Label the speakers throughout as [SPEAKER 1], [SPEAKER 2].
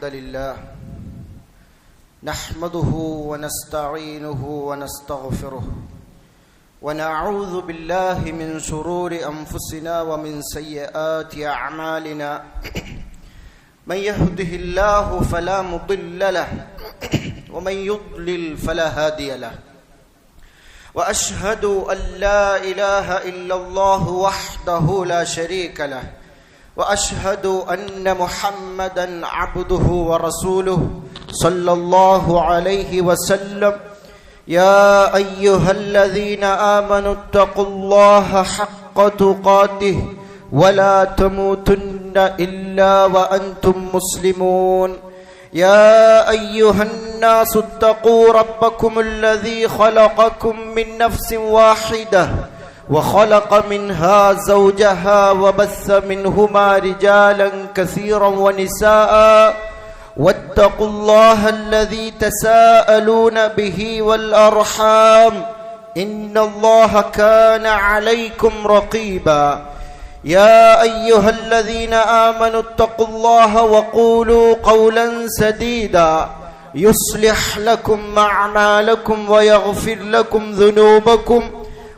[SPEAKER 1] الحمد لله نحمده ونستعينه ونستغفره ونعوذ بالله من شرور أنفسنا ومن سيئات أعمالنا من يهده الله فلا مضل له ومن يضلل فلا هادي له وأشهد أن لا إله إلا الله وحده لا شريك له وأشهد أن محمدا عبده ورسوله صلى الله عليه وسلم. يا أيها الذين آمنوا اتقوا الله حق تقاته ولا تموتن إلا وأنتم مسلمون. يا أيها الناس اتقوا ربكم الذي خلقكم من نفس واحدة وخلق منها زوجها وبث منهما رجالا كثيرا ونساء واتقوا الله الذي تساءلون به والأرحام إن الله كان عليكم رقيبا يا أيها الذين آمنوا اتقوا الله وقولوا قولا سديدا يصلح لكم أعمالكم ويغفر لكم ذنوبكم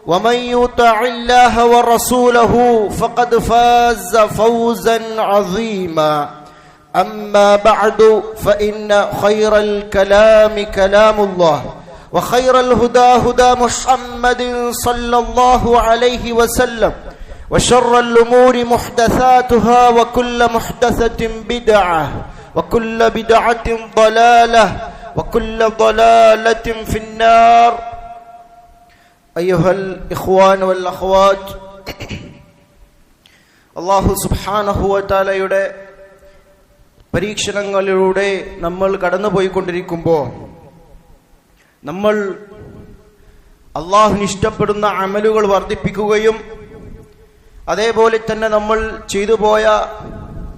[SPEAKER 1] ومن يطع الله ورسوله فقد فاز فوزا عظيما. أما بعد فإن خير الكلام كلام الله وخير الهدى هدى محمد صلى الله عليه وسلم وشر الأمور محدثاتها وكل محدثة بدعة وكل بدعة ضلالة وكل ضلالة في النار. أيها الإخوان والأخوات അള്ളാഹു സുബാനഹുവറ്റാലയുടെ പരീക്ഷണങ്ങളിലൂടെ നമ്മൾ കടന്നുപോയിക്കൊണ്ടിരിക്കുമ്പോൾ നമ്മൾ അള്ളാഹുന് ഇഷ്ടപ്പെടുന്ന അമലുകൾ വർദ്ധിപ്പിക്കുകയും അതേപോലെ തന്നെ നമ്മൾ ചെയ്തു പോയ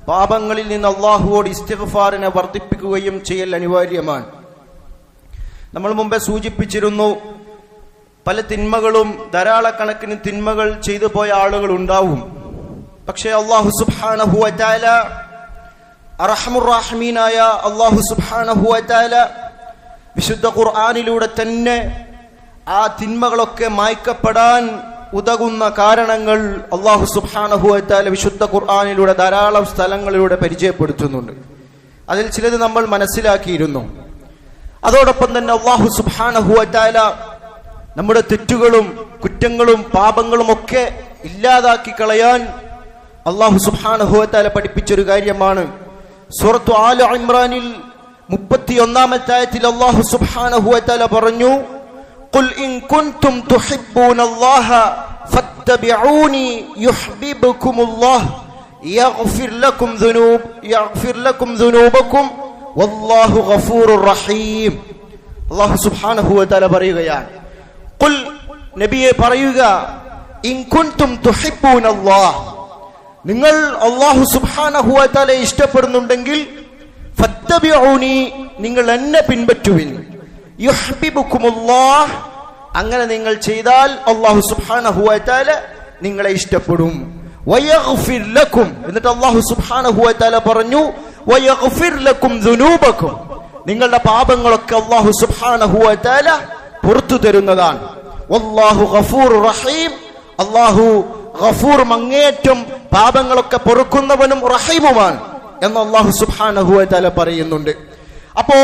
[SPEAKER 1] പാപങ്ങളിൽ നിന്ന് അള്ളാഹുവോട് ഇസ്തിഫാറിനെ വർദ്ധിപ്പിക്കുകയും ചെയ്യൽ അനിവാര്യമാണ് നമ്മൾ മുമ്പേ സൂചിപ്പിച്ചിരുന്നു പല തിന്മകളും ധാരാളക്കണക്കിന് തിന്മകൾ ചെയ്തു പോയ ആളുകൾ ഉണ്ടാവും. പക്ഷേ അള്ളാഹു സുബാനഹുല അറഹമുറാഹ്മീനായ അള്ളാഹു സുബാനഹുല വിശുദ്ധ ഖുർആാനിലൂടെ തന്നെ ആ തിന്മകളൊക്കെ മായ്ക്കപ്പെടാൻ ഉതകുന്ന കാരണങ്ങൾ അള്ളാഹു സുബാനഹുല വിശുദ്ധ ഖുർആാനിലൂടെ ധാരാളം സ്ഥലങ്ങളിലൂടെ പരിചയപ്പെടുത്തുന്നുണ്ട്. അതിൽ ചിലത് നമ്മൾ മനസ്സിലാക്കിയിരുന്നു. അതോടൊപ്പം തന്നെ അള്ളാഹു സുബാനഹുവല നമ്മുടെ തെറ്റുകളും കുറ്റങ്ങളും പാപങ്ങളും ഒക്കെ ഇല്ലാതാക്കി കളയാൻ അള്ളാഹു സുബാനഹുവത്താല പഠിപ്പിച്ചൊരു കാര്യമാണ് സൂറത്തു ആല ഇമ്രാനിൽ മുപ്പത്തി ഒന്നാമത്തെ ആയത്തിൽ അള്ളാഹു സുബാനഹുവത്താല പറഞ്ഞു قل إن كنتم تحبون الله فاتبعوني يحببكم الله يغفر لكم ذنوب يغفر لكم ذنوبكم والله غفور رحيم الله سبحانه وتعالى പറയുകയാണ് ഖുൽ നബിയെ പറയുക ഇൻ കുൻതും തുഹിബ്ബൂന അല്ലാഹ് നിങ്ങൾ വ തആല ഇഷ്ടപ്പെടുന്നുണ്ടെങ്കിൽ ഫത്തബിഊനി നിങ്ങൾ എന്നെ പിൻപറ്റുവിൻ. യുഹ്ബിബുക്കുമുല്ലാഹ് അങ്ങനെ നിങ്ങൾ ചെയ്താൽ വ തആല നിങ്ങളെ ഇഷ്ടപ്പെടും. ലക്കും എന്നിട്ട് വ തആല പറഞ്ഞു ലക്കും ദുനൂബക്കും. നിങ്ങളുടെ പാപങ്ങളൊക്കെ വ തആല പുറത്തു തരുന്നതാണ്. വല്ലാഹു ഗഫൂർ റഹീം. അള്ളാഹു ഗഫൂർ മങ്ങേറ്റം പാപങ്ങളൊക്കെ പൊറുക്കുന്നവനും റഹീമുമാണ് എന്ന് അള്ളാഹു സുബാനഹു തല പറയുന്നുണ്ട്. അപ്പോ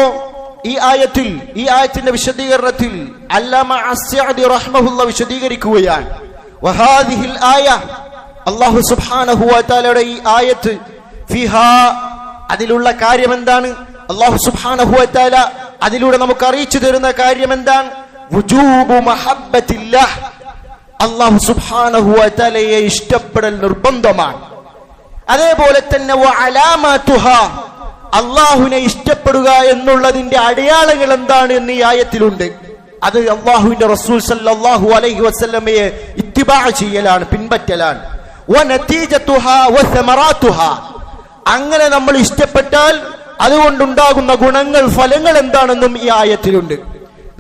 [SPEAKER 1] ഈ ആയത്തിൽ ഈ ആയത്തിന്റെ വിശദീകരണത്തിൽ അല്ലാമ അസ്യാദി റഹ്മഹുല്ല വിശദീകരിക്കുകയാണ്. വഹാദിഹിൽ ആയ അള്ളാഹു സുബാനഹു തലയുടെ ഈ ആയത്ത് ഫിഹാ അതിലുള്ള കാര്യം എന്താണ് അള്ളാഹു സുബാനഹു തല അതിലൂടെ നമുക്ക് അറിയിച്ചു തരുന്ന കാര്യം എന്താണ് വ തആലയെ ഇഷ്ടപ്പെടൽ നിർബന്ധമാണ്. അതേപോലെ തന്നെ അള്ളാഹുവിനെ ഇഷ്ടപ്പെടുക എന്നുള്ളതിന്റെ അടയാളങ്ങൾ എന്താണ് എന്ന് ഈ ആയത്തിലുണ്ട്. അത് അള്ളാഹുവിന്റെ റസൂൽ സല്ലല്ലാഹു അലൈഹി വസല്ലമയെ ഇത്തിബാ ചെയ്യലാണ് പിൻപറ്റലാണ്. അങ്ങനെ നമ്മൾ ഇഷ്ടപ്പെട്ടാൽ അതുകൊണ്ടുണ്ടാകുന്ന ഗുണങ്ങൾ ഫലങ്ങൾ എന്താണെന്നും ഈ ആയത്തിലുണ്ട്.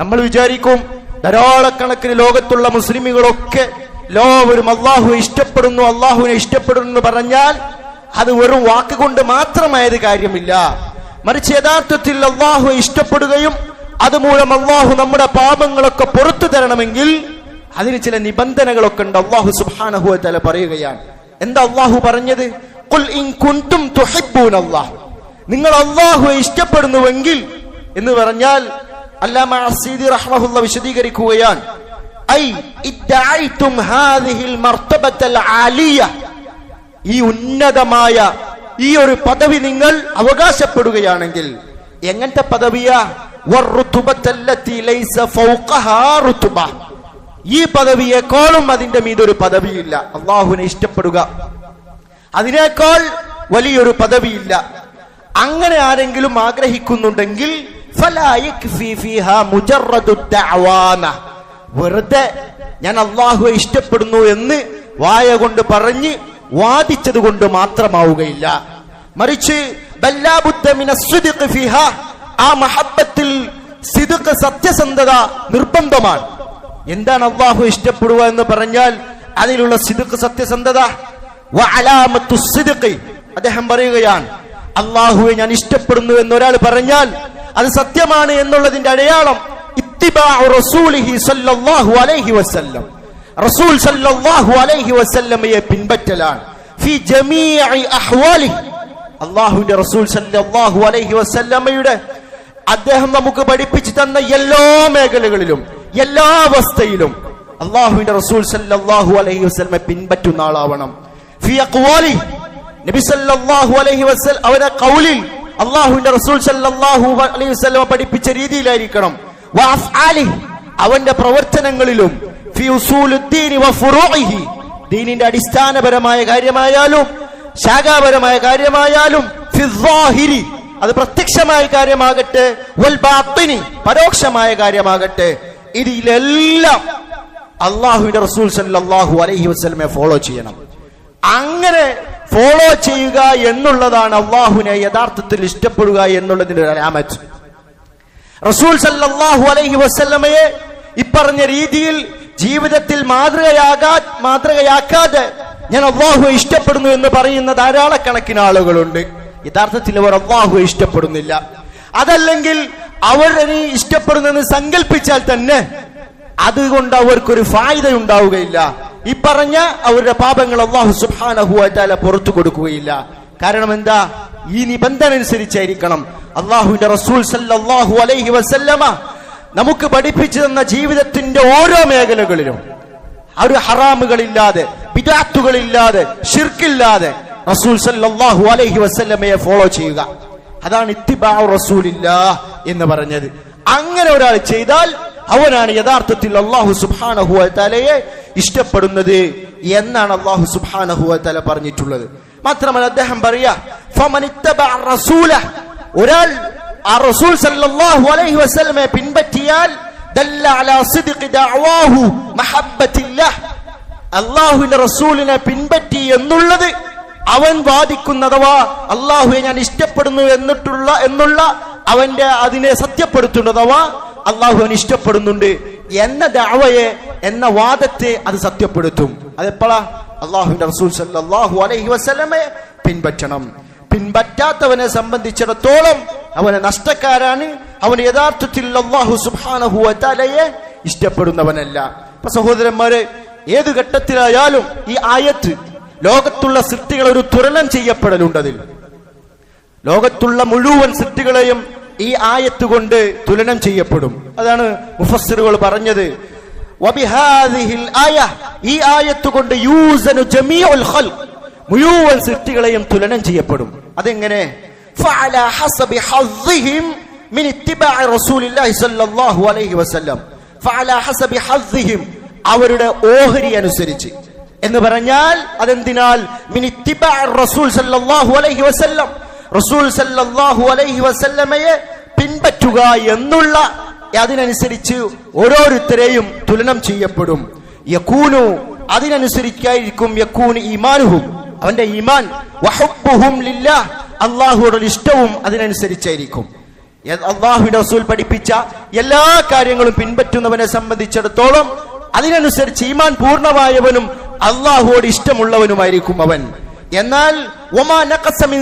[SPEAKER 1] നമ്മൾ വിചാരിക്കും ധാരാളക്കണക്കിന് ലോകത്തുള്ള മുസ്ലിമുകളൊക്കെ എല്ലാവരും അള്ളാഹു ഇഷ്ടപ്പെടുന്നു അള്ളാഹുവിനെ ഇഷ്ടപ്പെടുന്നു എന്ന് പറഞ്ഞാൽ അത് വെറും വാക്കുകൊണ്ട് മാത്രമായത് കാര്യമില്ല. മറിച്ച് യഥാർത്ഥത്തിൽ അള്ളാഹു ഇഷ്ടപ്പെടുകയും അതുമൂലം അള്ളാഹു നമ്മുടെ പാപങ്ങളൊക്കെ പുറത്തു തരണമെങ്കിൽ അതിന് ചില നിബന്ധനകളൊക്കെ ഉണ്ട്. അള്ളാഹു സുബ്ഹാനഹു തല പറയുകയാണ്. എന്താ അള്ളാഹു പറഞ്ഞത്? നിങ്ങൾ അള്ളാഹു ഇഷ്ടപ്പെടുന്നുവെങ്കിൽ എന്ന് പറഞ്ഞാൽ അല്ലാമ അസീദി റഹ്മഹുല്ല വിശദീകരിക്കുകയാണ്. ഐ ഇദ്ദഅയ്തും ഹാദിഹിൽ മർത്തബത്തൽ ആലിയ. ഈ ഉന്നതമായ ഈ ഒരു പദവി നിങ്ങൾ അവകാശപ്പെടുകയാണെങ്കിൽ എങ്ങനത്തെ പദവിയാ. ഈ പദവിയേക്കാളും അതിന്റെ മീതൊരു പദവിയില്ല. അള്ളാഹുവിനെ ഇഷ്ടപ്പെടുക. അതിനേക്കാൾ വലിയൊരു പദവിയില്ല. അങ്ങനെ ആരെങ്കിലും ആഗ്രഹിക്കുന്നുണ്ടെങ്കിൽ വെറുതെ ഞാൻ അള്ളാഹുവെ ഇഷ്ടപ്പെടുന്നു എന്ന് വായ കൊണ്ട് പറഞ്ഞ് വാദിച്ചത് കൊണ്ട് മാത്രമാവുകയില്ല മറിച്ച്. ആ സത്യസന്ധത നിർബന്ധമാണ് എന്താണ് അള്ളാഹു ഇഷ്ടപ്പെടുക എന്ന് പറഞ്ഞാൽ അതിലുള്ള സിദ്ഖ് സത്യസന്ധത. അദ്ദേഹം പറയുകയാണ് അള്ളാഹുവെ ഞാൻ ഇഷ്ടപ്പെടുന്നു എന്ന് ഒരാൾ പറഞ്ഞാൽ അത് സത്യമാണ് എന്നുള്ളതിന്റെ അടയാളം അലൈഹി വസല്ലം. റസൂൽ സല്ലല്ലാഹു അലൈഹി വസല്ലമയെ പിൻപറ്റലാണ്. ഫി ജമീഇ അഹ്വാലിഹി. അള്ളാഹുവിന്റെ റസൂൽ സല്ലല്ലാഹു അലൈഹി വസല്ലമയുടെ അദ്ദേഹം നമുക്ക് പഠിപ്പിച്ചു തന്ന എല്ലാ മേഖലകളിലും എല്ലാ അവസ്ഥയിലും അള്ളാഹുവിന്റെ റസൂൽ സല്ലല്ലാഹു അലൈഹി വസ്ലമെ പിൻപറ്റുന്ന ആളാവണം. ഫി അഖ്വാലി നബി സല്ലല്ലാഹു അലൈഹി വസല്ലം അവരുടെ ഖൗലിൽ അള്ളാഹുവിന്റെ റസൂൽ സല്ലാഹു അലൈഹി വസല്ലമ പഠിപ്പിച്ച രീതിയിലായിരിക്കണം. അവന്റെ പ്രവർത്തനങ്ങളിലും. ദീനിന്റെ അടിസ്ഥാനപരമായ കാര്യമായാലും ശാഖാപരമായ കാര്യമായാലും അത് പ്രത്യക്ഷമായ കാര്യമാകട്ടെ വൽ ബാത്തിനി പരോക്ഷമായ കാര്യമാകട്ടെ ഇതിലെല്ലാം അള്ളാഹുവിന്റെ റസൂൽ സല്ലാഹു അലൈഹി വസ്ലമെ ഫോളോ ചെയ്യണം. അങ്ങനെ ഫോളോ ചെയ്യുക എന്നുള്ളതാണ് അള്ളാഹുവിനെ യഥാർത്ഥത്തിൽ ഇഷ്ടപ്പെടുക എന്നുള്ളതിന്റെ ഒരു റസൂൽ സല്ലാഹു അലൈഹി വസല്ലമയെ ഇപ്പറഞ്ഞ രീതിയിൽ ജീവിതത്തിൽ മാതൃകയാകാ മാതൃകയാക്കാതെ ഞാൻ അള്ളാഹുവെ ഇഷ്ടപ്പെടുന്നു എന്ന് പറയുന്ന ധാരാളക്കണക്കിന് ആളുകളുണ്ട്. യഥാർത്ഥത്തിൽ അവർ അള്ളാഹുവെ ഇഷ്ടപ്പെടുന്നില്ല. അതല്ലെങ്കിൽ അവരെ ഇഷ്ടപ്പെടുന്നെന്ന് സങ്കല്പിച്ചാൽ തന്നെ അതുകൊണ്ട് അവർക്കൊരു ഫായ്ദ ഉണ്ടാവുകയില്ല ഈ പറഞ്ഞ അവരുടെ പാപങ്ങൾ അള്ളാഹു സുബാനഹുല പുറത്തു കൊടുക്കുകയില്ല. കാരണം എന്താ? ഈ നിബന്ധന അനുസരിച്ചായിരിക്കണം. അള്ളാഹുവിന്റെ റസൂൽ സല്ലല്ലാഹു അലൈഹി വസല്ലമ നമുക്ക് പഠിപ്പിച്ചു തന്ന ജീവിതത്തിന്റെ ഓരോ മേഖലകളിലും ഒരു ഹറാമുകളില്ലാതെ പിതാത്തുകളില്ലാതെ ഷിർക്കില്ലാതെ റസൂൽ സല്ലാഹു അലൈഹി വസല്ലമയെ ഫോളോ ചെയ്യുക. അതാണ് ഇത്തിബാ റസൂലില്ല എന്ന് പറഞ്ഞത്. അങ്ങനെ ഒരാൾ ചെയ്താൽ അവനാണ് യഥാർത്ഥത്തിൽ അള്ളാഹു സുബ്ഹാനഹു തലയെ ഇഷ്ടപ്പെടുന്നത് എന്നാണ് അള്ളാഹു സുബ്ഹാനഹു തല പറഞ്ഞിട്ടുള്ളത്. മാത്രമല്ല അദ്ദേഹം പറയാ ഒരാൾ ആ റസൂൽ സല്ലല്ലാഹു അലൈഹി വസല്ലമയെ പിൻപറ്റിയാൽ ദല്ല അലാ സിദ്ഖി ദഅവാഹു മഹബ്ബത്തില്ലാഹ്. അള്ളാഹുവിന്റെ റസൂലിനെ പിൻപറ്റി എന്നുള്ളത് അവൻ വാദിക്കുന്ന അഥവാ അള്ളാഹുവെ ഞാൻ ഇഷ്ടപ്പെടുന്നു എന്നിട്ടുള്ള എന്നുള്ള അവന്റെ അതിനെ സത്യപ്പെടുത്തുന്ന അഥവാ അവൻ ഇഷ്ടപ്പെടുന്നുണ്ട്. എന്ന ദഅവയെ എന്ന വാദത്തെ അത് സത്യപ്പെടുത്തും. അതെപ്പോഴാ അള്ളാഹുവിന്റെ റസൂൽ സല്ലല്ലാഹു അലൈഹി വസ്ലമെ പിൻപറ്റണം. പിൻപറ്റാത്തവനെ സംബന്ധിച്ചിടത്തോളം അവനെ നഷ്ടക്കാരാണ്. അവൻ യഥാർത്ഥത്തിൽ അള്ളാഹു സുബ്ഹാനഹു അതാലയെ ഇഷ്ടപ്പെടുന്നവനല്ല. അപ്പൊ സഹോദരന്മാരെ ഏത് ഘട്ടത്തിലായാലും ഈ ആയത്ത് ലോകത്തുള്ള സൃഷ്ടികൾ ഒരു തുരണം ചെയ്യപ്പെടലുണ്ടതിൽ. ലോകത്തുള്ള മുഴുവൻ സൃഷ്ടികളെയും ഈ ആയത്ത് കൊണ്ട് തുലനം ചെയ്യപ്പെടും. അതാണ് മുഫസ്സിറുകൾ പറഞ്ഞത്. ഈ ആയത്ത് കൊണ്ട് യൂസനു മുഴുവൻ സൃഷ്ടികളെയും തുലനം ചെയ്യപ്പെടും. അതെങ്ങനെ? അവരുടെ ഓഹരി അനുസരിച്ച്. എന്ന് പറഞ്ഞാൽ അതെന്തിനാൽ? റസൂൽ അലൈഹി വസല്ലം. റസൂൽ സല്ലല്ലാഹു അലൈഹി വസല്ലമയെ പിൻപറ്റുക എന്നുള്ള അതിനനുസരിച്ച് ഓരോരുത്തരെയും തുലനം ചെയ്യപ്പെടും. യക്കൂനു അതിനനുസരിച്ചായിരിക്കും യക്കൂന് ഈമാനുഹും. അവന്റെ ഈമാൻ വഹബുഹും ലില്ല അള്ളാഹുവോടുള്ള ഇഷ്ടവും അതിനനുസരിച്ചായിരിക്കും. അള്ളാഹുവിന്റെ റസൂൽ പഠിപ്പിച്ച എല്ലാ കാര്യങ്ങളും പിൻപറ്റുന്നവനെ സംബന്ധിച്ചിടത്തോളം അതിനനുസരിച്ച് ഈമാൻ പൂർണമായവനും അള്ളാഹുവോട് ഇഷ്ടമുള്ളവനുമായിരിക്കും അവൻ. എന്നാൽ ഒമാ നഖസ മിൻ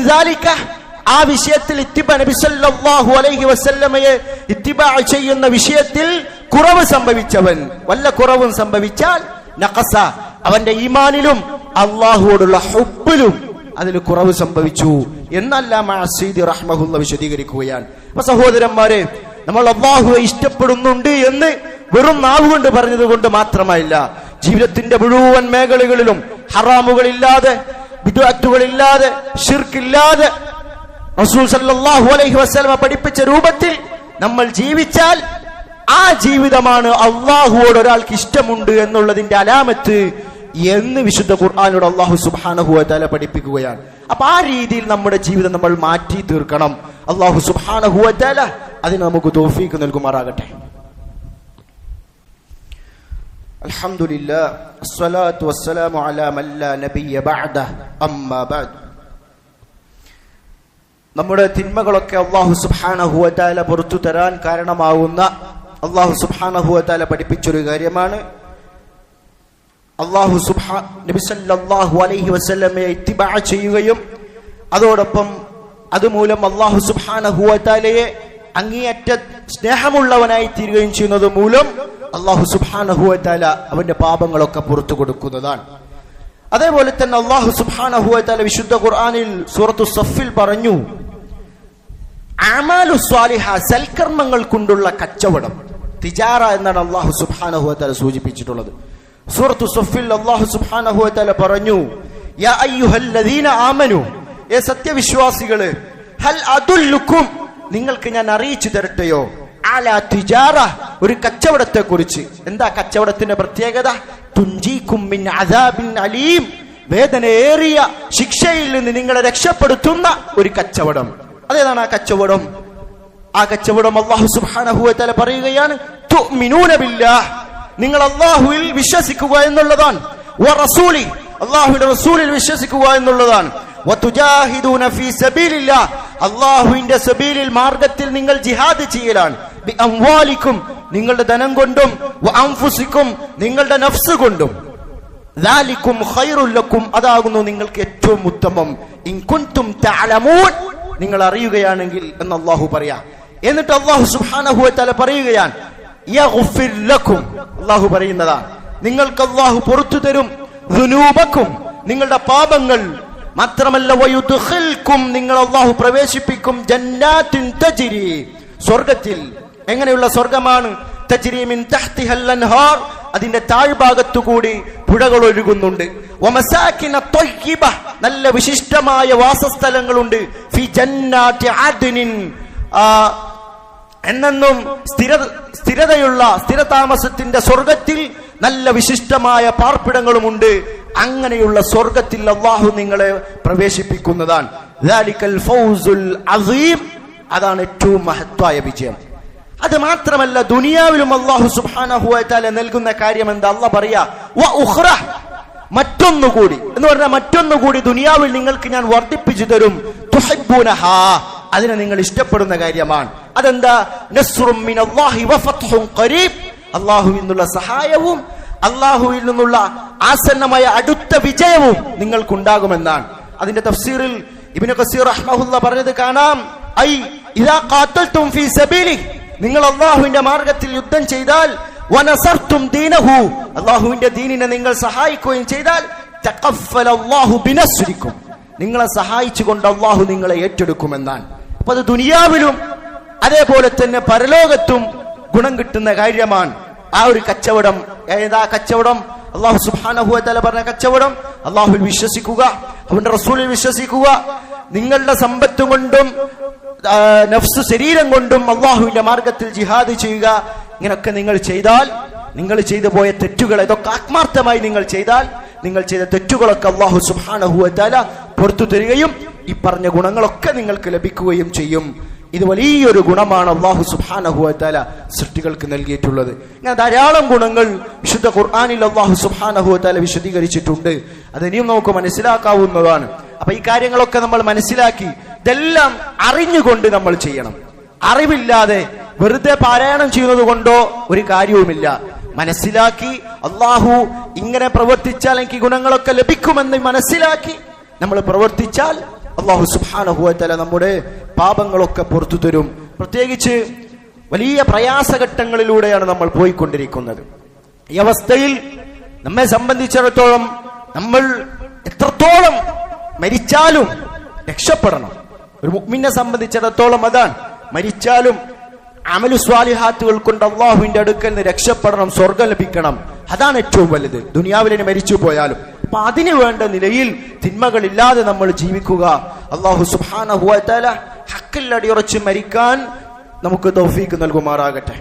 [SPEAKER 1] ആ വിഷയത്തിൽ ഇത്തിബ നബിസല്ലാഹു അലൈഹി വസല്ലമയെ ഇത്തിബ ചെയ്യുന്ന വിഷയത്തിൽ കുറവ് സംഭവിച്ചവൻ. വല്ല കുറവും സംഭവിച്ചാൽ നഖസ. അവന്റെ ഈമാനിലും അള്ളാഹുവോടുള്ള ഹുബിലും അതിൽ കുറവ് സംഭവിച്ചു. എന്നല്ല മാസീദി റഹ്മഹുല്ല വിശദീകരിക്കുകയാണ്. അപ്പൊ സഹോദരന്മാരെ നമ്മൾ അള്ളാഹുവെ ഇഷ്ടപ്പെടുന്നുണ്ട് എന്ന് വെറും നാവുകൊണ്ട് പറഞ്ഞത് കൊണ്ട് മാത്രമല്ല ജീവിതത്തിന്റെ മുഴുവൻ മേഖലകളിലും ഹറാമുകളില്ലാതെ വിദ്വാറ്റുകളില്ലാതെ ഷിർക്കില്ലാതെ റസൂൽ സല്ലല്ലാഹു അലൈഹി വസല്ലമ പഠിപ്പിച്ച രൂപത്തിൽ നമ്മൾ ജീവിച്ചാൽ ആ ജീവിതമാണ് അള്ളാഹുവോട് ഒരാൾക്ക് ഇഷ്ടമുണ്ട് എന്നുള്ളതിന്റെ അലാമത്ത് എന്ന് വിശുദ്ധ ഖുർആാനോട് അള്ളാഹു സുബ്ഹാനഹു വതആല പഠിപ്പിക്കുകയാണ്. അപ്പൊ ആ രീതിയിൽ നമ്മുടെ ജീവിതം നമ്മൾ മാറ്റി തീർക്കണം. അള്ളാഹു സുബ്ഹാനഹു വതആല അതിന് നമുക്ക് തോഫീക്ക് നൽകുമാറാകട്ടെ. അമ്മാ ബഅദ്. നമ്മുടെ തിന്മകളൊക്കെ അള്ളാഹു സുബാനഹുവത്താല പുറത്തു തരാൻ കാരണമാവുന്ന അള്ളാഹു സുബാനഹുവത്താല പഠിപ്പിച്ചൊരു കാര്യമാണ്. അള്ളാഹു സുബാ നബിസല്ലാഹു അലൈഹി വസ്ലമയെ ഇത്തിബാ ചെയ്യുകയും അതോടൊപ്പം അതുമൂലം അള്ളാഹു സുബാനഹുവത്താലയെ അങ്ങേയറ്റ സ്നേഹമുള്ളവനായി തീരുകയും ചെയ്യുന്നത് മൂലം അള്ളാഹു സുബാനഹുവത്താല അവന്റെ പാപങ്ങളൊക്കെ പുറത്തു കൊടുക്കുന്നതാണ്. അതേപോലെ തന്നെ അള്ളാഹു സുബാനഹുവത്താല വിശുദ്ധ ഖുർആാനിൽ സൂറത്തു സഫിൽ പറഞ്ഞു അമാലു സ്വാലിഹ സൽക്കർമ്മങ്ങൾ കൊണ്ടുള്ള കച്ചവടം. തിജാറ എന്നാണ് അള്ളാഹു സുബാനഹുവത്താല സൂചിപ്പിച്ചിട്ടുള്ളത്. സൂറത്തു സുഫിൽ അള്ളാഹു സുബാനഹുവത്താല പറഞ്ഞു യാ അയ്യുഹല്ലദീന ആമനു ഏ സത്യവിശ്വാസികൾ ഹൽ അതുല്ലുക്കും നിങ്ങൾക്ക് ഞാൻ അറിയിച്ചു തരട്ടെയോ? തിജാറ ഒരു കച്ചവടത്തെ കുറിച്ച് എന്താ കച്ചവടത്തിന്റെ പ്രത്യേകത? തുഞ്ചിക്കും അലീം. വേദനയേറിയ ശിക്ഷയിൽ നിന്ന് നിങ്ങളെ രക്ഷപ്പെടുത്തുന്ന ഒരു കച്ചവടം. അതേതാണ് ആ കച്ചവടം? ആ കച്ചവടം അള്ളാഹു സുബാനഹുവല പറയുകയാണ് നിങ്ങൾ അള്ളാഹുവിൽ വിശ്വസിക്കുക എന്നുള്ളതാണ്. റസൂലി അള്ളാഹുവിന്റെ റസൂലിൽ വിശ്വസിക്കുക എന്നുള്ളതാണ്. അള്ളാഹുവിന്റെ സബീലിൽ മാർഗത്തിൽ നിങ്ങൾ ജിഹാദ് ചെയ്യലാണ്. അംവാലിക്കും നിങ്ങളുടെ ധനം കൊണ്ടും അംഫുസിക്കും നിങ്ങളുടെ നഫ്സ് കൊണ്ടും ും. അതാകുന്നു നിങ്ങൾക്ക് ഏറ്റവും ഉത്തമം. ഇൻകുന്തും താലമൂൻ നിങ്ങൾ അറിയുകയാണെങ്കിൽ എന്ന് അള്ളാഹു പറയാം. എന്നിട്ട് അള്ളാഹു സുബ്ഹാനഹു തല പറയുകയാണ് അള്ളാഹു പറയുന്നതാണ് നിങ്ങൾക്ക് അള്ളാഹു പുറത്തു തരും നിങ്ങളുടെ പാപങ്ങൾ മാത്രമല്ല നിങ്ങൾ അള്ളാഹു പ്രവേശിപ്പിക്കും ജന്നാത്തിൻ തജിരി. സ്വർഗത്തിൽ എങ്ങനെയുള്ള സ്വർഗമാണ് തജിരി മിൻ തഹ്തിഹൽ അൻഹാർ. അതിന്റെ താഴ്ഭാഗത്തു കൂടി പുഴകൾ ഒഴുകുന്നുണ്ട് നല്ല വിശിഷ്ടമായ വാസസ്ഥലങ്ങളുണ്ട്. എന്നെന്നും സ്ഥിര സ്ഥിരതയുള്ള സ്ഥിരതാമസത്തിന്റെ സ്വർഗത്തിൽ നല്ല വിശിഷ്ടമായ പാർപ്പിടങ്ങളുമുണ്ട്. അങ്ങനെയുള്ള സ്വർഗത്തിൽ അള്ളാഹു നിങ്ങളെ പ്രവേശിപ്പിക്കുന്നതാണ്. അതാണ് ഏറ്റവും മഹത്വായ വിജയം. അത് മാത്രമല്ല ദുനിയാവിലും അള്ളാഹു സുബ്ഹാനഹു വതആല നൽകുന്ന കാര്യം എന്താ? അള്ളാഹ് പറയാ മറ്റൊന്നുകൂടി. എന്ന് പറഞ്ഞാൽ മറ്റൊന്നുകൂടി ദുനിയാവിൽ നിങ്ങൾക്ക് ഞാൻ വർദ്ധിപ്പിച്ചു തരും. അതിനെ നിങ്ങൾ ഇഷ്ടപ്പെടുന്ന കാര്യമാണ്. അതെന്താ? അള്ളാഹുവിൽ നിന്നുള്ള സഹായവും അള്ളാഹുവിൽ നിന്നുള്ള ആസന്നമായ അടുത്ത വിജയവും നിങ്ങൾക്കുണ്ടാകുമെന്നാണ്. അതിന്റെ തഫ്സീറിൽ ഇബ്നു കസീർ റഹ്മഹുല്ല പറഞ്ഞത് കാണാം. ഐ ഫീ സബീലി നിങ്ങൾ അള്ളാഹുവിന്റെ മാർഗത്തിൽ യുദ്ധം ചെയ്താൽ വനസർത്തും ദീനഹു. അള്ളാഹുവിന്റെ ദീനിനെ നിങ്ങൾ സഹായിക്കുകയും ചെയ്താൽ അള്ളാഹു ബിനസ്വരിക്കും നിങ്ങളെ സഹായിച്ചുകൊണ്ട് അള്ളാഹു നിങ്ങളെ ഏറ്റെടുക്കുമെന്നാണ്. അപ്പൊ അത് ദുനിയാവിലും അതേപോലെ തന്നെ പരലോകത്തും ഗുണം കിട്ടുന്ന കാര്യമാണ് ആ ഒരു കച്ചവടം. ഏതാ കച്ചവടം? അള്ളാഹു സുബ്ഹാനഹു വതആല പറഞ്ഞ കച്ചവടം. അള്ളാഹുവിൽ വിശ്വസിക്കുക അവന്റെ റസൂലിൽ വിശ്വസിക്കുക. നിങ്ങളുടെ സമ്പത്ത് കൊണ്ടും നഫ്സ് ശരീരം കൊണ്ടും അള്ളാഹുവിന്റെ മാർഗത്തിൽ ജിഹാദ് ചെയ്യുക. ഇങ്ങനൊക്കെ നിങ്ങൾ ചെയ്താൽ നിങ്ങൾ ചെയ്തു പോയ തെറ്റുകൾ ഇതൊക്കെ ആത്മാർത്ഥമായി നിങ്ങൾ ചെയ്താൽ നിങ്ങൾ ചെയ്ത തെറ്റുകളൊക്കെ അള്ളാഹു സുബ്ഹാനഹു എത്താല പുറത്തു തരികയും ഈ പറഞ്ഞ ഗുണങ്ങളൊക്കെ നിങ്ങൾക്ക് ലഭിക്കുകയും ചെയ്യും. ഇത് വലിയൊരു ഗുണമാണ് അള്ളാഹു സുബ്ഹാനഹു എത്താല സൃഷ്ടികൾക്ക് നൽകിയിട്ടുള്ളത്. ഇങ്ങനെ ധാരാളം ഗുണങ്ങൾ വിശുദ്ധ ഖുർആാനിൽ അള്ളാഹു സുബ്ഹാനഹു എത്താല വിശദീകരിച്ചിട്ടുണ്ട്. അത് ഇനിയും നമുക്ക് മനസ്സിലാക്കാവുന്നതാണ്. അപ്പൊ ഈ കാര്യങ്ങളൊക്കെ നമ്മൾ മനസ്സിലാക്കി. ഇതെല്ലാം അറിഞ്ഞുകൊണ്ട് നമ്മൾ ചെയ്യണം. അറിവില്ലാതെ വെറുതെ പാരായണം ചെയ്യുന്നത് കൊണ്ടോ ഒരു കാര്യവുമില്ല. മനസ്സിലാക്കി അള്ളാഹു ഇങ്ങനെ പ്രവർത്തിച്ചാൽ എനിക്ക് ഗുണങ്ങളൊക്കെ ലഭിക്കുമെന്ന് മനസ്സിലാക്കി നമ്മൾ പ്രവർത്തിച്ചാൽ അള്ളാഹു സുബാനഹുവല നമ്മുടെ പാപങ്ങളൊക്കെ പുറത്തു തരും. പ്രത്യേകിച്ച് വലിയ പ്രയാസഘട്ടങ്ങളിലൂടെയാണ് നമ്മൾ പോയിക്കൊണ്ടിരിക്കുന്നത്. ഈ അവസ്ഥയിൽ നമ്മെ സംബന്ധിച്ചിടത്തോളം നമ്മൾ എത്രത്തോളം മരിച്ചാലും രക്ഷപ്പെടണം ഒരു മുഗ്മിനെ സംബന്ധിച്ചിടത്തോളം അതാണ് മരിച്ചാലും അമലു സ്വാലിഹാത്തുകൾ കൊണ്ട് അള്ളാഹുവിന്റെ അടുക്കൽ നിന്ന് രക്ഷപ്പെടണം സ്വർഗം ലഭിക്കണം അതാണ് ഏറ്റവും വലുത് ദുനിയാവിലിന് മരിച്ചു പോയാലും അപ്പൊ അതിനു വേണ്ട നിലയിൽ തിന്മകളില്ലാതെ നമ്മൾ ജീവിക്കുക അള്ളാഹു സുബാനഹുല ഹക്കിൽ അടിയുറച്ച് മരിക്കാൻ നമുക്ക് തൗഫീക്ക് നൽകുമാറാകട്ടെ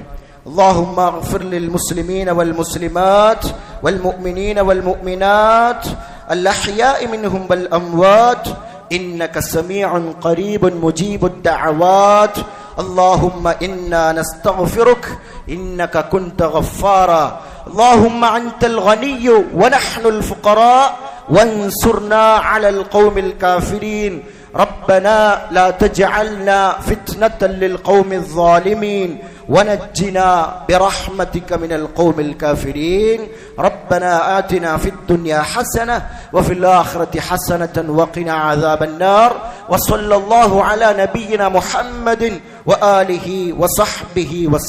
[SPEAKER 1] اللهم اغفر للمسلمين والمسلمات والمؤمنين والمؤمنات الأحياء منهم والأموات إنك سميع قريب مجيب الدعوات. اللهم إنا نستغفرك إنك كنت غفارا. اللهم أنت الغني ونحن الفقراء. وانصرنا على القوم الكافرين. ربنا لا تجعلنا فتنة للقوم الظالمين. ونجنا برحمتك من القوم الكافرين. ربنا آتنا في الدنيا حسنة وفي الآخرة حسنة وقنا عذاب النار. وصلى الله على نبينا محمد وآله وصحبه وسلم.